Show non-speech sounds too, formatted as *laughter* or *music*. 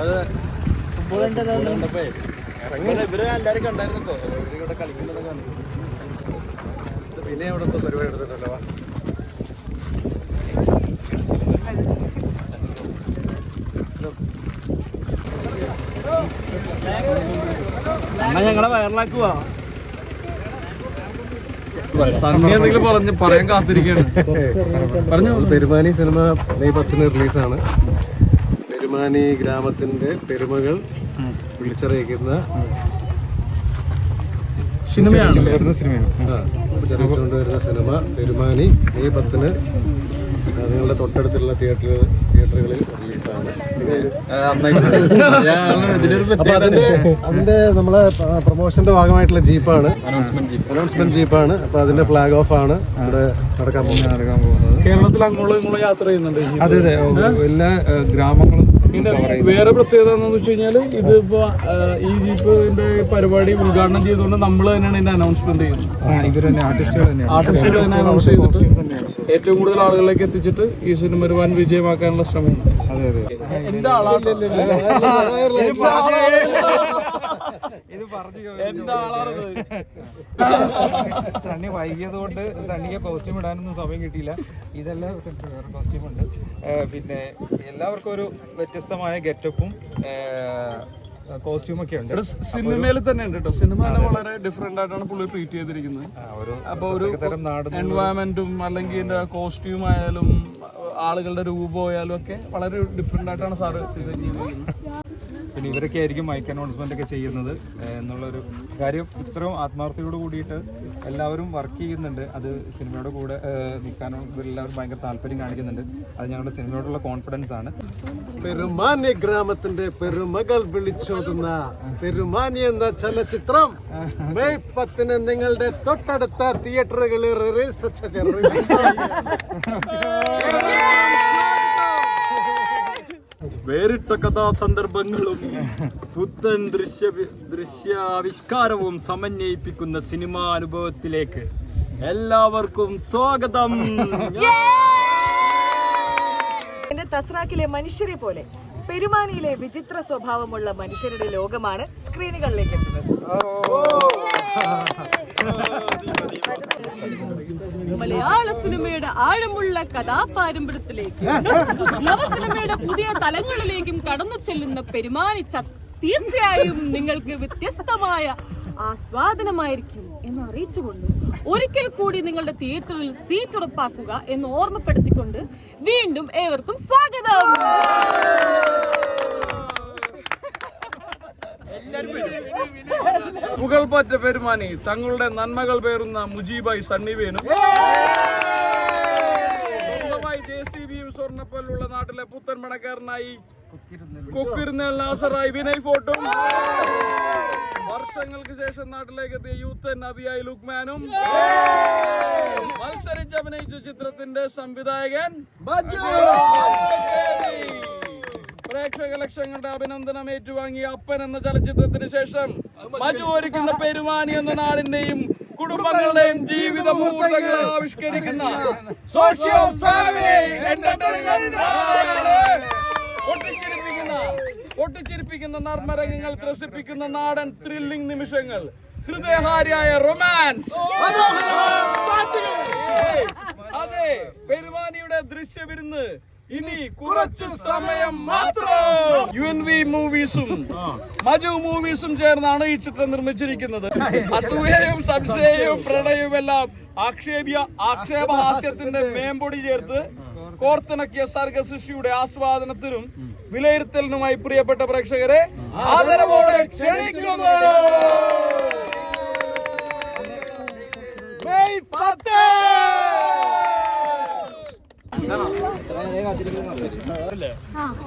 കണ്ടപ്പോ ഇവരെ ഇവരെ എല്ലാരും കണ്ടായിരുന്നോ ഇവിടെ കളിക്കുന്നത് കണ്ടു. പിന്നെ അവിടുത്തെ പരിപാടി എടുത്തിട്ടല്ലോ എന്നാ ഞങ്ങളെ വയറിലാക്കുവാ. സണ്ണി എന്തെങ്കിലും പറഞ്ഞ് പറയാൻ കാത്തിരിക്കുകയാണ്. പറഞ്ഞു. പെരുമാനി സിനിമ മെയ് പത്തിന് റിലീസാണ്. പെരുമാനി ഗ്രാമത്തിന്റെ പെരുമകൾ വിളിച്ചറിയിക്കുന്ന സിനിമയാണ്? സിനിമയാണ്. വിളിച്ചറിയിച്ചുകൊണ്ട് വരുന്ന സിനിമ പെരുമാനി മെയ് പത്തിന് നിങ്ങളുടെ തൊട്ടടുത്തുള്ള തിയേറ്റർ തിയേറ്ററുകളിൽ റിലീസാണ്. അപ്പൊ അതിന്റെ അതിന്റെ നമ്മളെ പ്രൊമോഷന്റെ ഭാഗമായിട്ടുള്ള ജീപ്പാണ്. അനൗൺസ്മെന്റ് ജീപ്പാണ്. അപ്പൊ അതിന്റെ ഫ്ലാഗ് ഓഫ് ആണ് ഇവിടെ നടക്കാൻ പോകുന്നത്. കേരളത്തിൽ അങ്ങോട്ടും യാത്ര ചെയ്യുന്നുണ്ട് അതെ അതെ. എല്ലാ ഗ്രാമങ്ങളും ഇതിന്റെ വേറെ പ്രത്യേകത എന്താണെന്ന് വെച്ച് കഴിഞ്ഞാൽ ഇതിപ്പോ ഈ ജീപ്പിന്റെ പരിപാടി ഉദ്ഘാടനം ചെയ്തുകൊണ്ട് നമ്മൾ തന്നെയാണ് ഇതിന്റെ അനൗൺസ്മെന്റ് ചെയ്യുന്നത്. തന്നെ ആർട്ടിസ്റ്റുകൾ അനൗൺസ് ചെയ്തിട്ട് ഏറ്റവും കൂടുതൽ ആളുകളിലേക്ക് എത്തിച്ചിട്ട് ഈ സിനിമ ഒരു വൻ വിജയമാക്കാനുള്ള ശ്രമമാണ് എന്റെ ആളാണ് ഇത് പറഞ്ഞു സണ്ണി വൈകിയത് കൊണ്ട് സണ്ണിക്ക് കോസ്റ്റ്യൂം ഇടാനൊന്നും സമയം കിട്ടിയില്ല. ഇതെല്ലാം വേറെ കോസ്റ്റ്യൂം ഉണ്ട്. പിന്നെ എല്ലാവർക്കും ഒരു വ്യത്യസ്തമായ ഗെറ്റപ്പും കോസ്റ്റ്യൂം ഒക്കെ ഉണ്ട്. സിനിമയിൽ തന്നെ ഉണ്ട് കേട്ടോ സിനിമ തന്നെ വളരെ ഡിഫറെന്റ് ആയിട്ടാണ് പുള്ളി ട്രീറ്റ് ചെയ്തിരിക്കുന്നത്. അപ്പൊ ഒരു എൻവയറമെന്റും അല്ലെങ്കിൽ കോസ്റ്റ്യൂം ആയാലും ആളുകളുടെ രൂപമായാലും ഒക്കെ വളരെ ഡിഫറെന്റ് ആയിട്ടാണ് സാറ് ഡിസൈൻ ചെയ്തിരിക്കുന്നത്. പിന്നെ ഇവരൊക്കെ ആയിരിക്കും മൈക്ക് അനൗൺസ്മെന്റ് ഒക്കെ ചെയ്യുന്നത്. എന്നുള്ളൊരു കാര്യം ഇത്രയും ആത്മാർത്ഥതയോട് കൂടിയിട്ട് എല്ലാവരും വർക്ക് ചെയ്യുന്നുണ്ട്. അത് സിനിമയുടെ കൂടെ നിൽക്കാനും ഇവരെല്ലാവരും ഭയങ്കര താല്പര്യം കാണിക്കുന്നുണ്ട്. അത് ഞങ്ങളുടെ സിനിമയോടുള്ള കോൺഫിഡൻസ് ആണ്. പെരുമാനി ഗ്രാമത്തിന്റെ പെരുമകൾ വിളിച്ചോതുന്ന പെരുമാനി എന്ന ചലച്ചിത്രം മെയ് പത്തിന് നിങ്ങളുടെ തൊട്ടടുത്ത തിയേറ്ററുകളിൽ റിലീസ് വേറിട്ട കഥാസന്ദർഭങ്ങളും പുത്തൻ ദൃശ്യ ദൃശ്യാവിഷ്കാരവും സമന്വയിപ്പിക്കുന്ന സിനിമാ അനുഭവത്തിലേക്ക് എല്ലാവർക്കും സ്വാഗതം. *laughs* എന്റെ തസ്രാക്കിലെ മനുഷ്യരെ പോലെ. പെരുമാനിയിലെ വിചിത്ര സ്വഭാവമുള്ള മനുഷ്യരുടെ ലോകമാണ് സ്ക്രീനുകളിലേക്ക് എത്തുന്നത്. മലയാള സിനിമയുടെ ആഴമുള്ള കഥാപാരമ്പര്യത്തിലേക്ക് നവസിനിമയുടെ പുതിയ തലങ്ങളിലേക്കും കടന്നു ചെല്ലുന്ന പെരുമാനിച്ച തീർച്ചയായും നിങ്ങൾക്ക് വ്യത്യസ്തമായ ആസ്വാദനമായിരിക്കും എന്ന് അറിയിച്ചുകൊണ്ട് ഒരിക്കൽ കൂടി നിങ്ങളുടെ തിയേറ്ററിൽ സീറ്റ് ഉറപ്പാക്കുക എന്ന് ഓർമ്മപ്പെടുത്തിക്കൊണ്ട് വീണ്ടും ഏവർക്കും സ്വാഗതം. പുകൾപറ്റ പെരുമാനി തങ്ങളുടെ നന്മകൾ പേറുന്ന മുജീബായി സണ്ണിവേനും സ്വന്തമായി ജെ സി ബിയും സ്വർണപ്പല്ലുള്ള നാട്ടിലെ പുത്തൻ പണക്കാരനായി കൊക്കിരുന്നൽ നാസറായി വിനയ് ഫോട്ടും വർഷങ്ങൾക്ക് ശേഷം നാട്ടിലേക്ക് എത്തിയ യൂത്ത് നബിയായി ലുക്മാനും. മത്സരിച്ച് അഭിനയിച്ച ചിത്രത്തിന്റെ സംവിധായകൻ പ്രേക്ഷക ലക്ഷങ്ങളുടെ അഭിനന്ദനം ഏറ്റുവാങ്ങിയ അപ്പൻ എന്ന ചലച്ചിത്രത്തിന് ശേഷം മജു ഒരുക്കുന്ന പെരുമാനി എന്ന നാടിന്റെയും കുടുംബങ്ങളുടെയും ജീവിത മുഹൂർത്തങ്ങൾ ആവിഷ്കരിക്കുന്ന സോഷ്യോ ഫാമിലി പൊട്ടിച്ചിരിപ്പിക്കുന്ന നർമ്മരംഗങ്ങൾ ത്രസിപ്പിക്കുന്ന നാടൻ ത്രില്ലിംഗ് നിമിഷങ്ങൾ. ഹൃദയഹാരിയായ റൊമാൻസ് ഇനി കുറച്ചു സമയം മാത്രം. യു എൻ വി മൂവീസും മജു മൂവീസും ചേർന്നാണ് ഈ ചിത്രം നിർമ്മിച്ചിരിക്കുന്നത്. അസൂയയും സംശയവും പ്രണയവും എല്ലാം ആക്ഷേപ്യ ആക്ഷേപഹാസ്യത്തിന്റെ മേമ്പൊടി ചേർത്ത് കോർത്തിണക്കിയ സർഗസൃഷ്ടിയുടെ ആസ്വാദനത്തിനും വിലയിരുത്തലിനുമായി പ്രിയപ്പെട്ട പ്രേക്ഷകരെ ആദരവോടെ ക്ഷണിക്കുന്നു. പത്ത്